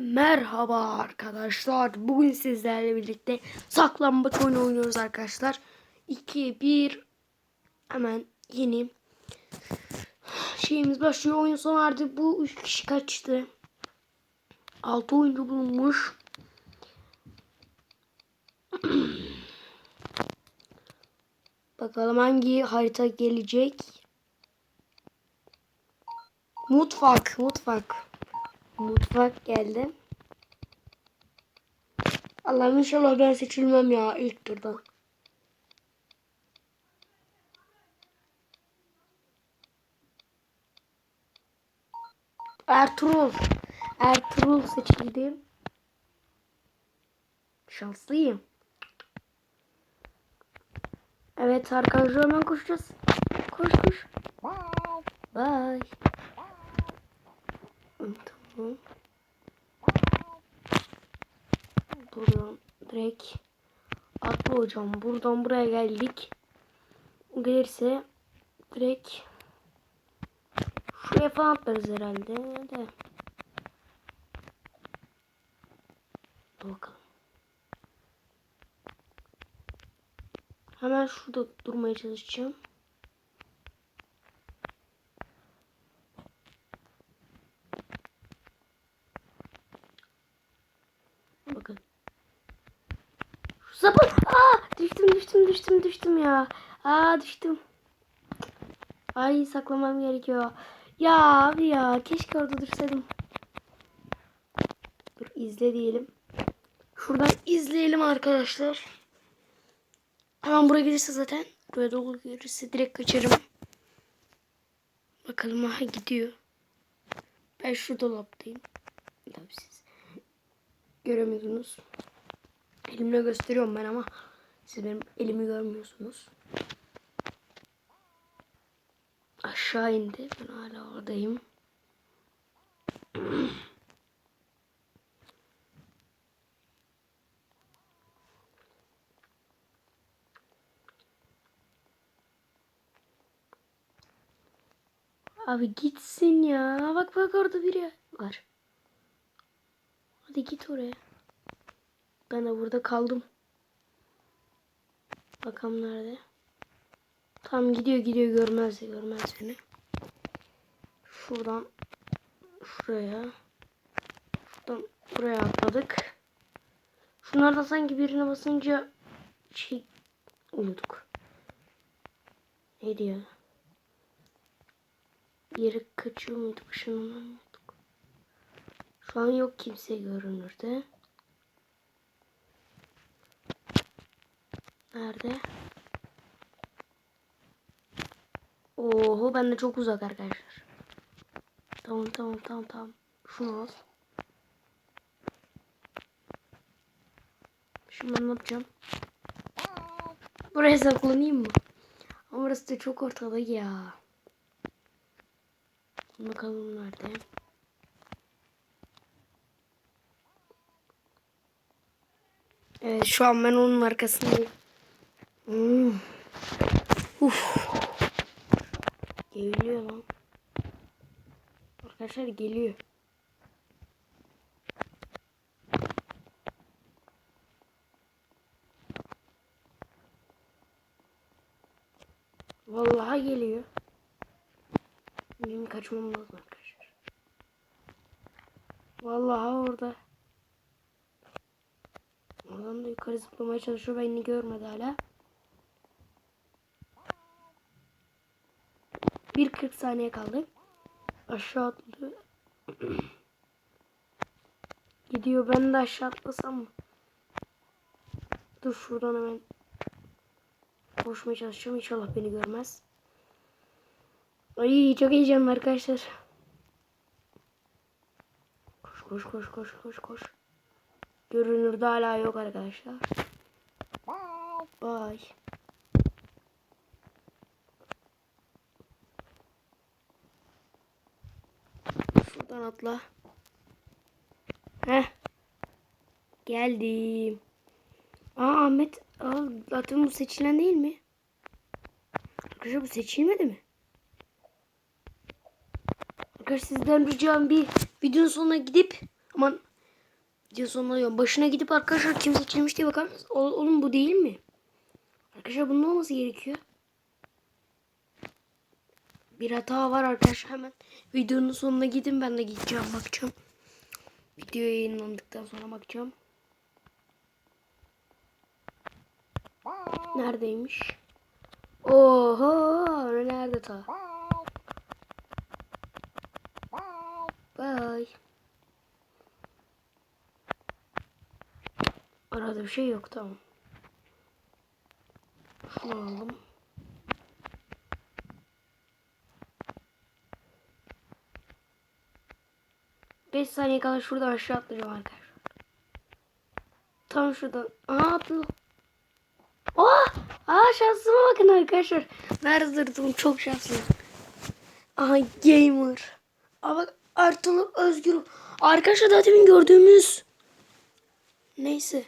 merhaba arkadaşlar. Bugün sizlerle birlikte saklambaç oyunu oynuyoruz arkadaşlar. 2 1 hemen yeni şeyimiz başlıyor. Oyun sona erdi. Bu 3 kişi kaçtı? 6 oyuncu bulunmuş. Bakalım hangi harita gelecek. Mutfak, mutfak. Mutfak geldi. Allah'ım inşallah ben seçilmem ya ilk turdan. Ertuğrul. Ertuğrul seçildi. Şanslıyım. Evet arkadaşlar hemen koşacağız. Koş koş. Bye. Tamam. Buradan direkt atla hocam. Buradan buraya geldik. Gelirse direkt şuraya falan atlarız herhalde. De. Dur bakalım. Hemen şurada durmaya çalışacağım. Bakın. Şu sapı. Aa, düştüm düştüm düştüm düştüm ya. Aa düştüm. Ay saklamam gerekiyor. Ya abi ya keşke orada dursaydım. Dur izle diyelim. Şuradan izleyelim arkadaşlar. Hemen buraya gelirse zaten. Buraya dolu gelirse direkt kaçarım. Bakalım aha gidiyor. Ben şu dolaptayım. Tabii siz göremiyorsunuz. Elimle gösteriyorum ben ama siz benim elimi görmüyorsunuz. Aşağı indi. Ben hala oradayım. Abi gitsin ya. Bak bak orada biri var. Hadi git oraya. Ben de burada kaldım. Bakalım nerede. Tam gidiyor gidiyor görmez görmez beni. Şuradan şuraya. Şuradan buraya atladık. Şunlarda sanki birine basınca şey unuttuk. Neydi ya? Yeri kaçıyor muydu? Işınlanamıyorduk. Şu an yok kimse görünürde. Nerede? Oho ben de çok uzak arkadaşlar. Tamam tamam tamam tamam. Şunu al. Şimdi ben ne yapacağım? Buraya saklanayım mı? Ama burası da çok ortada ya. Bakalım nerede? Evet şu an ben onun arkasındayım. Hmm. Uf. Geliyor lan. Arkadaşlar geliyor. Vallahi geliyor. Benim kaçmam lazım arkadaşlar. Vallahi orada. Oradan da yukarı zıplamaya çalışıyor. Beni görmedi hala. 1.40 saniye kaldı. Aşağı atladı. Gidiyor. Ben de aşağı atlasam mı? Dur şuradan hemen koşmaya çalışacağım. İnşallah beni görmez. Ay çok heyecanlı arkadaşlar. Koş koş koş koş koş koş. Görünürde hala yok arkadaşlar. Bye. Şuradan atla. Heh. Geldim. Aa Ahmet. Zaten bu seçilen değil mi? Arkadaşlar bu seçilmedi mi? Arkadaşlar sizden ricam bir videonun sonuna gidip aman Video sonuna diyorum. Başına gidip arkadaşlar kim seçilmiş diye bakar mısınız? Oğlum bu değil mi? Arkadaşlar bunun olması gerekiyor. Bir hata var arkadaşlar hemen. Videonun sonuna gidin ben de gideceğim bakacağım. Video yayınlandıktan sonra bakacağım. Neredeymiş? Oho nerede ta? Bye. Arada bir şey yok tamam. Şunu alalım. Beş saniye kala şuradan aşağı atlayacağım arkadaşlar. Tam şuradan. Aa atladım. Oh! Aa şansıma bakın arkadaşlar. Nerede durdum çok şanslıyım. Aha gamer. Aa bak Ertuğrul Özgür. Arkadaşlar daha demin gördüğümüz. Neyse.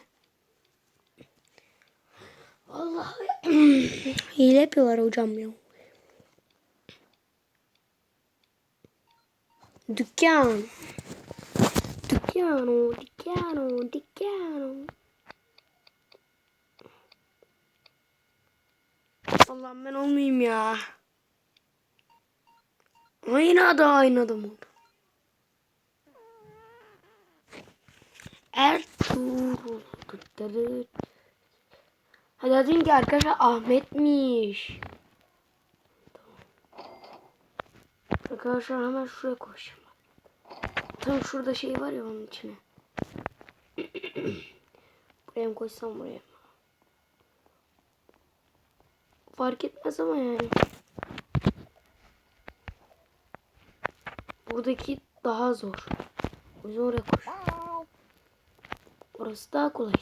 Vallahi hile yapıyorlar hocam ya. Dükkan. Dükkano, dükkano, dükkano. Allah'ım ben olmayayım ya. Aynı adı aynı adam oldu. Ertuğrul. Hadi dedim ki arkadaşlar Ahmet'miş. Tamam. Arkadaşlar hemen şuraya koşayım. Tam şurada şey var ya onun içine. buraya mı koysam buraya mı? Fark etmez ama yani. Buradaki daha zor. O yüzden oraya koş. Orası daha kolay.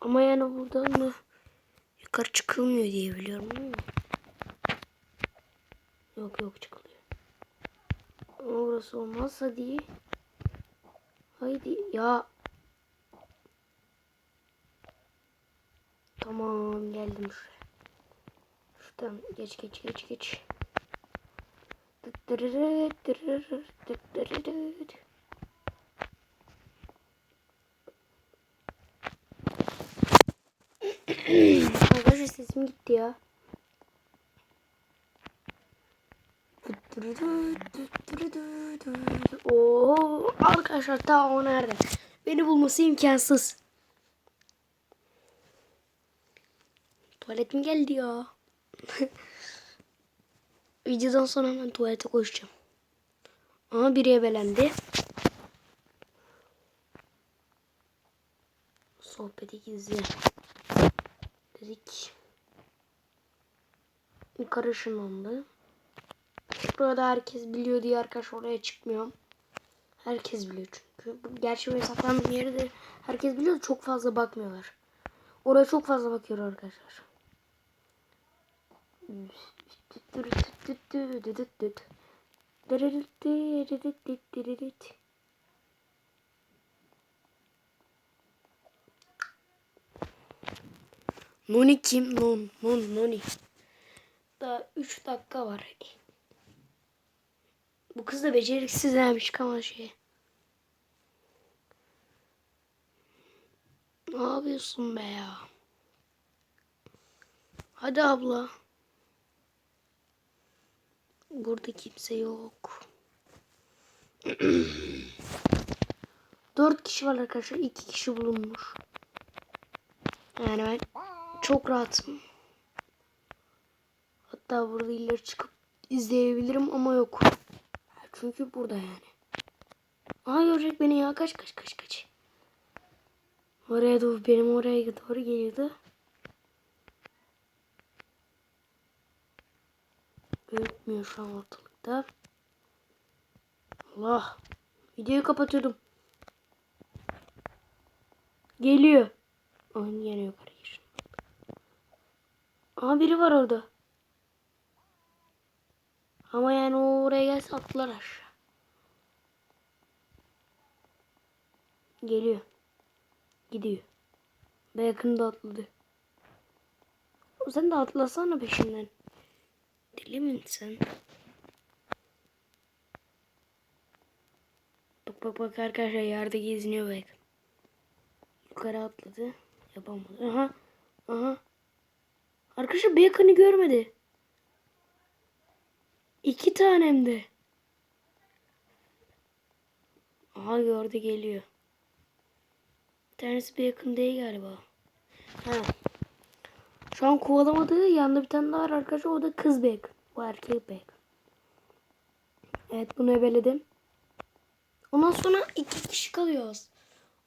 Ama yani buradan da yukarı çıkılmıyor diye biliyorum. Yok yok çıkılıyor. Ama orası olmazsa diye. Haydi ya. Tamam geldim şuraya. Şuradan geç geç geç geç. Arkadaşlar sesim gitti ya. Oo, arkadaşlar ta o nerede? Beni bulması imkansız. Tuvaletim geldi ya. Videodan sonra hemen tuvalete koşacağım. Ama biri ebelendi. Sohbeti gizli. Dedik. Yukarı ışınlandı. Burada herkes biliyor diye arkadaş oraya çıkmıyorum. Herkes biliyor çünkü. Gerçi bu saklandığım yeri de herkes biliyor da çok fazla bakmıyorlar. Oraya çok fazla bakıyor arkadaşlar. Noni kim? Non, non, Noni. Daha 3 dakika var. Bu kız da beceriksiz demiş ama şey. Ne yapıyorsun be ya? Hadi abla. Burada kimse yok. Dört kişi var arkadaşlar. iki kişi bulunmuş. Yani ben çok rahatım. Hatta burada ileri çıkıp izleyebilirim ama yok. Çünkü burada yani. Aa görecek beni ya. Kaç kaç kaç kaç. Oraya doğru benim oraya doğru geliyordu. Gözükmüyor şu an ortalıkta. Allah. Videoyu kapatıyordum. Geliyor. Onun yine yukarı gir. Aa biri var orada. Ama yani oraya gelse atlar aşağı. Geliyor. Gidiyor. Ve yakında atladı. Sen de atlasana peşinden. Deli misin sen? Bak bak bak arkadaşlar yerde geziniyor bak. Yukarı atladı. Yapamadı. Aha. Aha. Arkadaşlar Bacon'ı görmedi. İki tanem de. Aha gördü geliyor. Bir tanesi Bacon değil galiba. Ha. Şu an kovalamadığı yanında bir tane daha var arkadaşlar. O da kız Bacon. Bu erkek Bacon. Evet bunu ebeledim. Ondan sonra iki kişi kalıyoruz.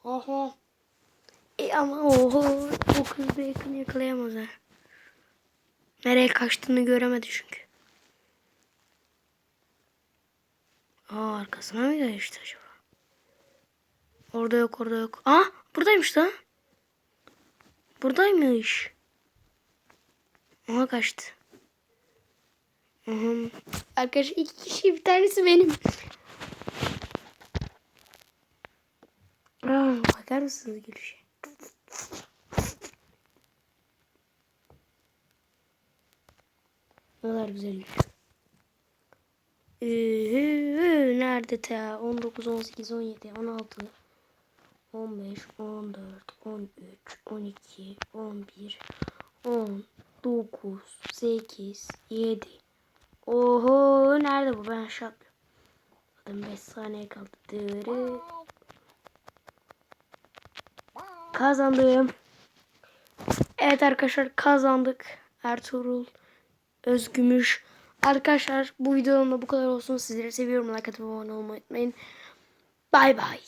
Aha. E ama oho o kız Bacon'ı yakalayamaz ha. Nereye kaçtığını göremedi çünkü. Aa arkasına mı geçti acaba? Orada yok orada yok. Aa buradaymış lan. Buradaymış. Aha kaçtı. Aha. Arkadaşlar iki kişi bir tanesi benim. Aa, bakar mısınız gülüşe? Ne kadar güzel. Ühü, nerede ta? 19, 18, 17, 16, 15, 14, 13, 12, 11, 10, 9, 8, 7. Oho nerede bu? Ben aşağı. Zaten 5 saniye kaldı. Dırı. Kazandım. Evet arkadaşlar kazandık. Ertuğrul Özgümüş. Arkadaşlar bu videonun da bu kadar olsun. Sizleri seviyorum. Like atıp abone olmayı unutmayın. Bay bay.